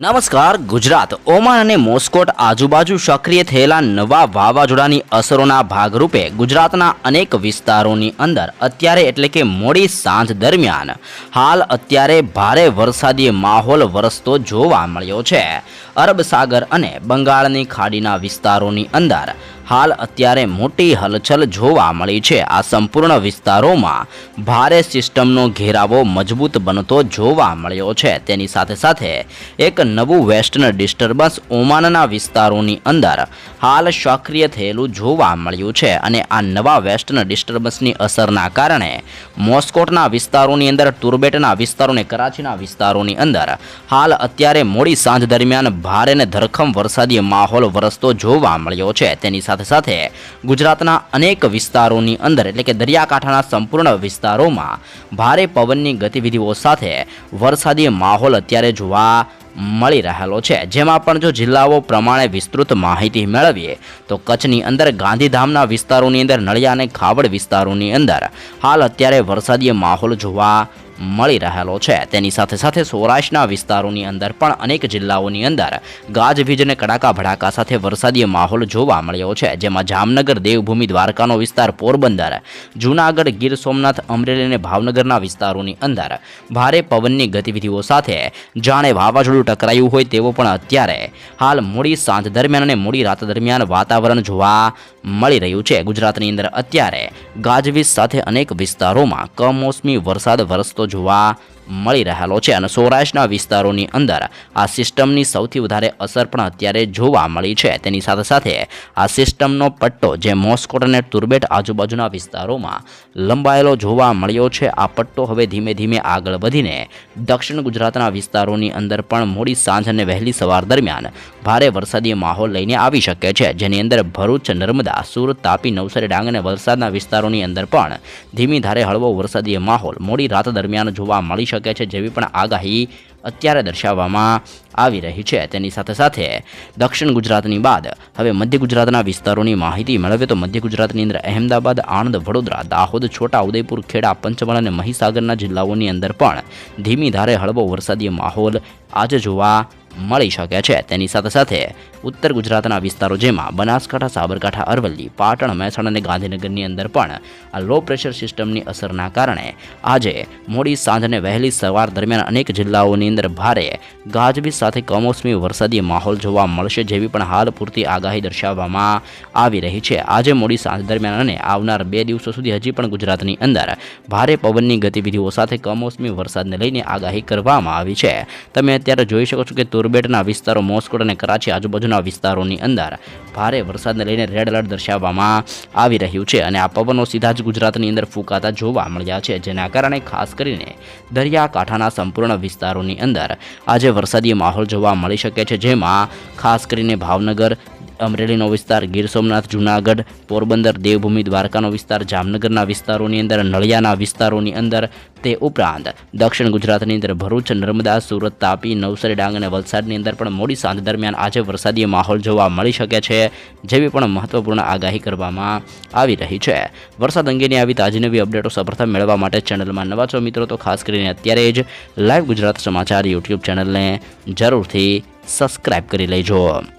નમસ્કાર, ગુજરાત. ઓમાન અને મોસ્કોટ આજુબાજુ સક્રિય થયેલા નવા વાવાઝોડાની અસરોના ભાગરૂપે ગુજરાતના અનેક વિસ્તારોની અંદર અત્યારે એટલે કે મોડી સાંજ દરમિયાન હાલ અત્યારે ભારે વરસાદી માહોલ વરસતો જોવા મળ્યો છે. અરબ સાગર અને બંગાળની ખાડીના વિસ્તારોની અંદર હાલ અત્યારે મોટી હલચલ જોવા મળી છે. આ સંપૂર્ણ વિસ્તારોમાં ભારે સિસ્ટમનો ઘેરાવો મજબૂત બનતો જોવા મળ્યો છે. તેની સાથે સાથે એક નવું વેસ્ટર્ન ડિસ્ટર્બન્સ ઓમાનના વિસ્તારોની અંદર હાલ સક્રિય થયેલું જોવા મળ્યું છે અને આ નવા વેસ્ટર્ન ડિસ્ટર્બન્સની અસરના કારણે મોસ્કોટના વિસ્તારોની અંદર, તુર્બેટના વિસ્તારો અને કરાચીના વિસ્તારોની અંદર હાલ અત્યારે મોડી સાંજ દરમિયાન ભારે અને ધરખમ વરસાદી માહોલ વરસતો જોવા મળ્યો છે. તેની સાથે સાથે ગુજરાતના અનેક વિસ્તારોની અંદર, એટલે કે દરિયાકાંઠાના સંપૂર્ણ વિસ્તારોમાં ભારે પવનની ગતિવિધિઓ સાથે વરસાદી માહોલ અત્યારે જોવા મળી રહેલો છે. જેમાં પણ જો જિલ્લાઓ પ્રમાણે વિસ્તૃત માહિતી મેળવીએ, તો કચ્છની અંદર, ગાંધીધામના વિસ્તારોની અંદર, નળિયા અને ખાવડ વિસ્તારોની અંદર હાલ અત્યારે વરસાદી માહોલ જોવા મળી રહેલો છે. તેની સાથે સાથે સૌરાષ્ટ્રના વિસ્તારોની અંદર પણ અનેક જિલ્લાઓની અંદર ગાજવીજ અને કડાકા ભડાકા સાથે વરસાદી માહોલ જોવા મળ્યો છે. જેમાં જામનગર, દેવભૂમિ, દ્વારકાનો વિસ્તાર, પોરબંદર, જૂનાગઢ, ગીર સોમનાથ, અમરેલી અને ભાવનગરના વિસ્તારોની અંદર ભારે પવનની ગતિવિધિઓ સાથે જાણે વાવાઝોડું ટકરાયું હોય તેવો પણ અત્યારે હાલ મોડી સાંજ દરમિયાન અને મોડી રાત દરમિયાન વાતાવરણ જોવા મળી રહ્યું છે. ગુજરાતની અંદર અત્યારે ગાજવીજ સાથે અનેક વિસ્તારોમાં કમોસમી વરસાદ વરસતો જોવા મળી રહેલો છે અને સૌરાષ્ટ્રના વિસ્તારોની અંદર આ સિસ્ટમની સૌથી વધારે અસર પણ અત્યારે જોવા મળી છે. તેની સાથે સાથે આ સિસ્ટમનો પટ્ટો જે મોસ્કોટ અને તુરબેટ આજુબાજુના વિસ્તારોમાં લંબાયેલો જોવા મળ્યો છે. આ પટ્ટો હવે ધીમે ધીમે આગળ વધીને દક્ષિણ ગુજરાતના વિસ્તારોની અંદર પણ મોડી સાંજ અને વહેલી સવાર દરમિયાન ભારે વરસાદી માહોલ લઈને આવી શકે છે. જેની અંદર ભરૂચ, નર્મદા, સુરત, તાપી, નવસારી, ડાંગ અને વલસાડના વિસ્તારોની અંદર પણ ધીમી ધારે હળવો વરસાદી માહોલ મોડી રાત દરમિયાન જોવા મળી શકે છે જેવી પણ આગાહી અત્યારે દર્શાવવામાં આવી રહી છે. તેની સાથે સાથે દક્ષિણ ગુજરાતની બાદ હવે મધ્ય ગુજરાતના વિસ્તારોની માહિતી મેળવે તો મધ્ય ગુજરાતની અંદર અહેમદાબાદ, આણંદ, વડોદરા, દાહોદ છોટા ઉદયપુર ખેડા, પંચમહાલ અને મહીસાગરના જિલ્લાઓની અંદર પણ ધીમી ધારે હળવો વરસાદી માહોલ આજે જોવા મળી શકે છે. તેની સાથે સાથે ઉત્તર ગુજરાતના વિસ્તારો જેમાં બનાસકાંઠા, સાબરકાંઠા, અરવલ્લી, પાટણ, મહેસાણા અને ગાંધીનગરની અંદર પણ આ લો પ્રેશર સિસ્ટમની અસરના કારણે આજે મોડી સાંજ અને વહેલી સવાર દરમિયાન અનેક જિલ્લાઓની અંદર ભારે ગાજવીજ સાથે કમોસમી વરસાદી માહોલ જોવા મળશે જેવી પણ હાલ પૂરતી આગાહી દર્શાવવામાં આવી રહી છે. આજે મોડી સાંજ દરમિયાન અને આવનાર બે દિવસો સુધી હજી પણ ગુજરાતની અંદર ભારે પવનની ગતિવિધિઓ સાથે કમોસમી વરસાદને લઈને આગાહી કરવામાં આવી છે. તમે અત્યારે જોઈ શકો છો કે તુર્બેટના વિસ્તારો મોસ્કોટ અને કરાચી આજુબાજુના વિસ્તારોની અંદર ભારે વરસાદને લઈને રેડ એલર્ટ દર્શાવવામાં આવી રહ્યું છે અને આ પવનો સીધા જ ગુજરાતની અંદર ફૂંકાતા જોવા મળ્યા છે, જેના કારણે ખાસ કરીને દરિયાકાંઠાના સંપૂર્ણ વિસ્તારોની અંદર આજે વરસાદી માહોલ જોવા મળી શકે છે, જેમાં ખાસ કરીને ભાવનગર અમરેલીનો વિસ્તાર ગીર સોમનાથ, જૂનાગઢ, પોરબંદર, દેવભૂમિ, દ્વારકાનો વિસ્તાર, જામનગરના વિસ્તારોની અંદર, નળિયાના વિસ્તારોની અંદર તે ઉપરાંત દક્ષિણ ગુજરાતની અંદર ભરૂચ, નર્મદા, સુરત, તાપી, નવસારી, ડાંગ અને વલસાડની અંદર પણ મોડી સાંજ દરમિયાન આજે વરસાદી માહોલ જોવા મળી શકે છે, જેવી પણ મહત્વપૂર્ણ આગાહી કરવામાં આવી રહી છે. વરસાદ અંગેની આવી તાજી નવી અપડેટો સૌપ્રથમ મેળવવા માટે ચેનલમાં નવા છો મિત્રો, તો ખાસ કરીને અત્યારે જ લાઈવ ગુજરાત સમાચાર યુટ્યુબ ચેનલને જરૂરથી સબસ્ક્રાઈબ કરી લેજો.